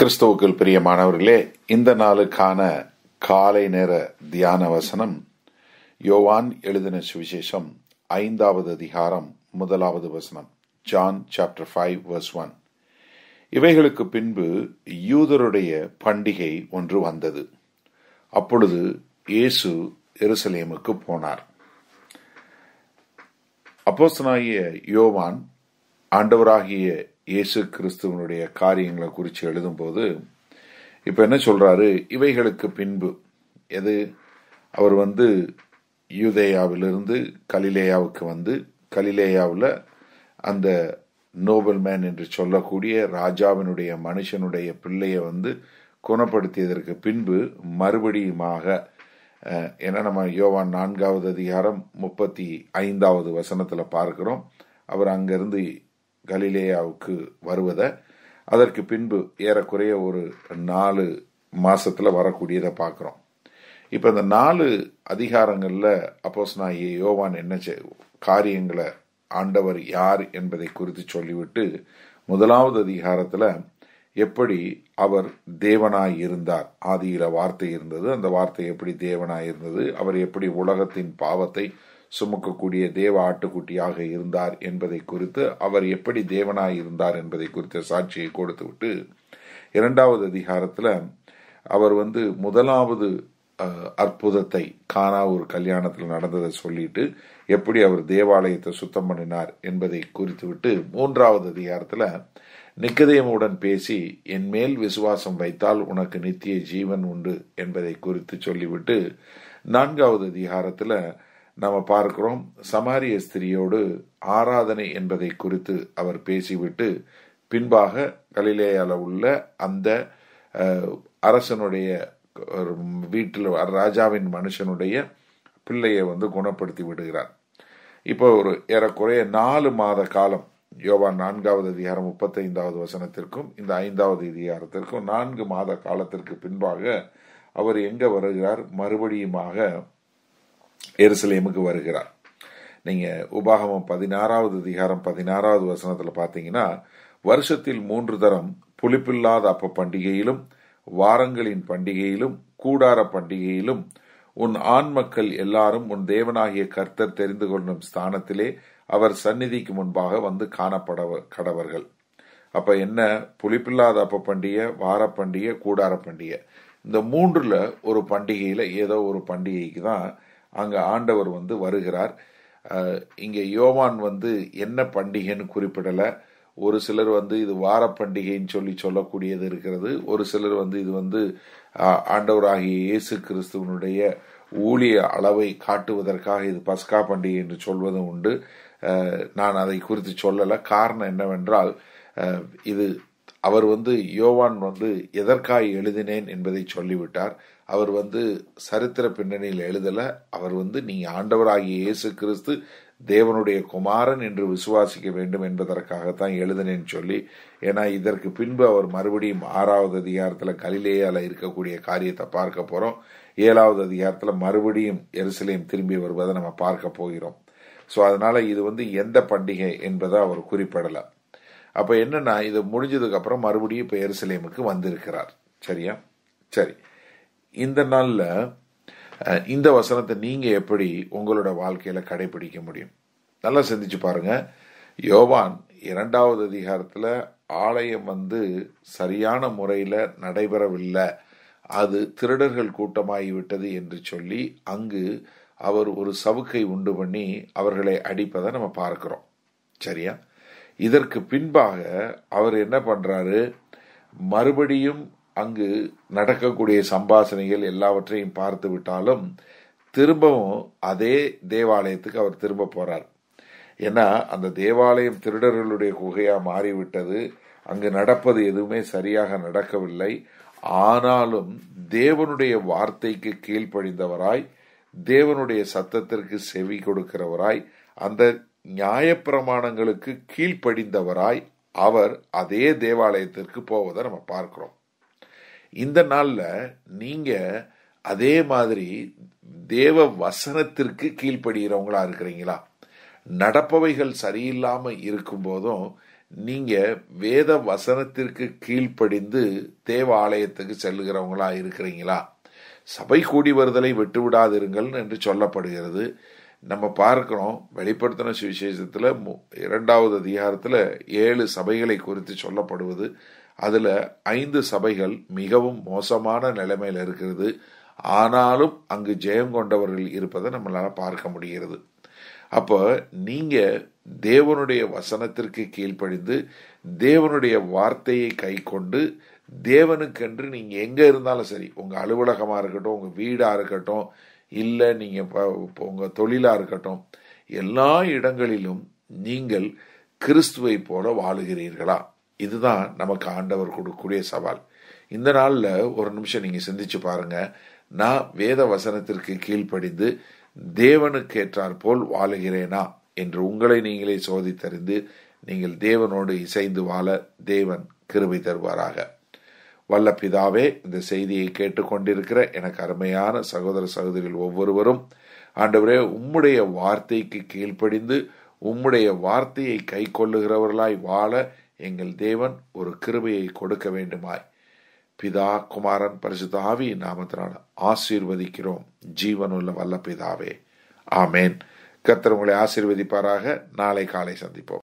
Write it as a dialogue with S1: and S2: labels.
S1: கிறிஸ்துவுக்குள் பிரியமானவர்களே இந்த நாளுக்கான காலை நேர தியான வசனம் யோவான் எழுதின சுவிசேஷம் ஐந்தாவது அதிகாரம் முதலாவது வசனம் John chapter five verse one. இவைகளுக்கு பின்பு யூதருடைய பண்டிகை ஒன்று வந்தது. அப்பொழுது இயேசு எருசலேமுக்கு போனார். அப்போஸ்தனாகிய யோவான் ஆண்டவராகிய இயேசு கிறிஸ்துவனுடைய காரியங்களை குறித்து எழுதும்போது இப்போ என்ன சொல்கிறாரு இவைகளுக்கு பின்பு எது? அவர் வந்து யூதேயாவிலிருந்து கலிலேயாவுக்கு வந்து கலிலேயாவில் அந்த நோபல் மேன் என்று சொல்லக்கூடிய ராஜாவினுடைய மனுஷனுடைய பிள்ளையை வந்து குணப்படுத்தியதற்கு பின்பு மறுபடியுமாக ஏன்னா நம்ம யோவான் நான்காவது அதிகாரம் முப்பத்தி ஐந்தாவது வசனத்தில் பார்க்குறோம். அவர் அங்கிருந்து கலிலேயாவுக்கு வருவதை அதற்கு பின்பு ஏறக்குறைய ஒரு நாலு மாசத்துல வரக்கூடியதை பார்க்குறோம். இப்போ இந்த நாலு அதிகாரங்களில் அப்போஸ் நான் யோவான் என்ன காரியங்களை ஆண்டவர் யார் என்பதை குறித்து சொல்லிவிட்டு முதலாவது அதிகாரத்தில் எப்படி அவர் தேவனாய் இருந்தார். ஆதியில வார்த்தை இருந்தது. அந்த வார்த்தை எப்படி தேவனாய் இருந்தது? அவர் எப்படி உலகத்தின் பாவத்தை சுமக்கக்கூடிய தேவ ஆட்டுக்குட்டியாக இருந்தார் என்பதை குறித்து அவர் எப்படி தேவனாய் இருந்தார் என்பதை குறித்த சாட்சியை கொடுத்து விட்டு இரண்டாவது அதிகாரத்தில் அவர் வந்து முதலாவது அற்புதத்தை காணா ஒரு கல்யாணத்தில் நடந்ததை சொல்லிட்டு எப்படி அவர் தேவாலயத்தை சுத்தம் பண்ணினார் என்பதை குறித்து விட்டு மூன்றாவது அதிகாரத்தில் நிக்கதேமுடன் பேசி என் மேல் விசுவாசம் வைத்தால் உனக்கு நித்திய ஜீவன் உண்டு என்பதை குறித்து சொல்லிவிட்டு நான்காவது அதிகாரத்தில் நம்ம பார்க்கிறோம் சமாரிய ஸ்திரியோடு ஆராதனை என்பதை குறித்து அவர் பேசிவிட்டு பின்பாக கலிலேயால உள்ள அந்த அரசனுடைய வீட்டில் ராஜாவின் மனுஷனுடைய பிள்ளையை வந்து குணப்படுத்தி விடுகிறார். இப்போ ஒரு ஏறக்குறைய நாலு மாத காலம் யோவான் நான்காவது அதிகாரம் முப்பத்தைந்தாவது வசனத்திற்கும் இந்த ஐந்தாவது அதிகாரத்திற்கும் நான்கு மாத காலத்திற்கு பின்பாக அவர் எங்க வருகிறார்? மறுபடியுமாக எருசலேமுக்கு வருகிறார். நீங்க உபாகமம் பதினாறாவது அதிகாரம் பதினாறாவது வசனத்துல பாத்தீங்கன்னா வருஷத்தில் மூன்று தரம் புளிப்பில்லாத அப்ப பண்டிகையிலும் வாரங்களின் பண்டிகையிலும் கூடார பண்டிகையிலும் உன் ஆண் மக்கள் எல்லாரும் உன் தேவனாகிய கர்த்தர் தெரிந்து கொள்ளும் ஸ்தானத்திலே அவர் சந்நிதிக்கு முன்பாக வந்து காணப்பட கடவர்கள். அப்ப என்ன? புளிப்பில்லாத அப்ப பண்டிகை வார பண்டிகை கூடார பண்டிகை. இந்த மூன்றுல ஒரு பண்டிகையில ஏதோ ஒரு பண்டிகைக்கு தான் அங்கே ஆண்டவர் வந்து வருகிறார். இங்கே யோவான் வந்து என்ன பண்டிகைன்னு குறிப்பிடலை. ஒரு சிலர் வந்து இது வார பண்டிகைன்னு சொல்லி சொல்லக்கூடியது இருக்கிறது. ஒரு சிலர் வந்து இது வந்து ஆண்டவராகிய இயேசு கிறிஸ்துவனுடைய ஊழிய அளவை காட்டுவதற்காக இது பஸ்கா பண்டிகை என்று சொல்வதும் உண்டு. நான் அதை குறித்து சொல்லலை. காரணம் என்னவென்றால் இது அவர் வந்து யோவான் வந்து எதற்காக எழுதினேன் என்பதை சொல்லிவிட்டார். அவர் வந்து சரித்திர பின்னணியில் எழுதலை. அவர் வந்து நீ ஆண்டவராகிய இயேசு கிறிஸ்து தேவனுடைய குமாரன் என்று விசுவாசிக்க வேண்டும் என்பதற்காகத்தான் எழுதினேன்னு சொல்லி ஏன்னா இதற்கு பின்பு அவர் மறுபடியும் ஆறாவது அதிகாரத்தில் கலிலேயால இருக்கக்கூடிய காரியத்தை பார்க்க போறோம். ஏழாவது அதிகாரத்தில் மறுபடியும் எருசலேம் திரும்பி வருவதை நம்ம பார்க்க போகிறோம். ஸோ அதனால இது வந்து எந்த பண்டிகை என்பதை அவர் குறிப்பிடலை. அப்போ என்னன்னா இது முடிஞ்சதுக்கு அப்புறம் மறுபடியும் இப்போ எருசலேமுக்கு வந்திருக்கிறார். சரியா? சரி. இந்த நாளில் இந்த வசனத்தை நீங்கள் எப்படி உங்களோட வாழ்க்கையில் கடைபிடிக்க முடியும்? நல்லா சிந்திச்சு பாருங்க. யோவான் இரண்டாவது அதிகாரத்தில் ஆலயம் வந்து சரியான முறையில் நடைபெறவில்லை. அது திருடர்கள் கூட்டமாகிவிட்டது என்று சொல்லி அங்கு அவர் ஒரு சவுக்கை உண்டு பண்ணி அவர்களை அடிப்பதை நம்ம பார்க்கிறோம். சரியா? இதற்கு பின்பாக அவர் என்ன பண்றாரு? மறுபடியும் அங்கு நடக்கக்கூடிய சம்பாசனைகள் எல்லாவற்றையும் பார்த்து விட்டாலும் திரும்பவும் அதே தேவாலயத்துக்கு அவர் திரும்ப போறார். ஏன்னா அந்த தேவாலயம் திருடர்களுடைய குகையா மாறிவிட்டது. அங்கு நடப்பது எதுவுமே சரியாக நடக்கவில்லை. ஆனாலும் தேவனுடைய வார்த்தைக்கு கீழ்ப்படிந்தவராய் தேவனுடைய சத்தத்திற்கு செவி கொடுக்கிறவராய் அந்த நியாயப்பிரமாணங்களுக்கு கீழ்ப்படிந்தவராய் அவர் அதே தேவாலயத்திற்கு போவதை நம்ம பார்க்கிறோம். இந்த நாளில் நீங்க அதே மாதிரி தேவ வசனத்திற்கு கீழ்ப்படுகிறவங்களா இருக்கிறீங்களா? நடப்பவைகள் சரியில்லாமல் இருக்கும் போதும் நீங்க வேத வசனத்திற்கு கீழ்ப்படிந்து தேவ ஆலயத்துக்கு செல்லுகிறவங்களா இருக்கிறீங்களா? சபை கூடி வருதலை விட்டு விடாதிருங்கள் என்று சொல்லப்படுகிறது. நம்ம பார்க்கிறோம் வெளிப்படுத்தின சுவிசேஷத்துல இரண்டாவது அதிகாரத்துல ஏழு சபைகளை குறித்து சொல்லப்படுவது. அதுல ஐந்து சபைகள் மிகவும் மோசமான நிலைமையில் இருக்கிறது. ஆனாலும் அங்கு ஜெயம் கொண்டவர்கள் இருப்பதை நம்மளால பார்க்க முடிகிறது. அப்போ நீங்க தேவனுடைய வசனத்திற்கு கீழ்ப்படிந்து தேவனுடைய வார்த்தையை கை கொண்டு தேவனுக்கென்று நீங்க எங்க இருந்தாலும் சரி உங்க அலுவலகமா இருக்கட்டும் உங்க வீடா இருக்கட்டும் இல்லை நீங்கள் உங்கள் தொழிலாக இருக்கட்டும் எல்லா இடங்களிலும் நீங்கள் கிறிஸ்துவை போல வாழுகிறீர்களா? இதுதான் நமக்கு ஆண்டவர் கொடுக்கக்கூடிய சவால். இந்த நாளில் ஒரு நிமிஷம் நீங்கள் சிந்திச்சு பாருங்க. நான் வேத வசனத்திற்கு கீழ்ப்படிந்து தேவனுக்கு ஏற்றார் போல் வாழுகிறேனா என்று உங்களை நீங்களே சோதித்தறிந்து நீங்கள் தேவனோடு இசைந்து வாழ தேவன் கிருபை தருவாராக. வல்ல பிதாவே இந்த செய்தியை கேட்டுக்கொண்டிருக்கிற எனக்கு அருமையான சகோதர சகோதரிகள் ஒவ்வொருவரும் ஆண்டவரே உம்முடைய வார்த்தைக்கு கீழ்ப்படிந்து உம்முடைய வார்த்தையை கை கொள்ளுகிறவர்களாய் வாழ எங்கள் தேவன் ஒரு கிருபையை கொடுக்க வேண்டுமாய். பிதா குமாரன் பரிசுத்த ஆவி நாமத்தினால் ஆசீர்வதிக்கிறோம். ஜீவனுள்ள வல்ல பிதாவே ஆமேன். கர்த்தர் உங்களை ஆசீர்வதிப்பாராக. நாளை காலை சந்திப்போம்.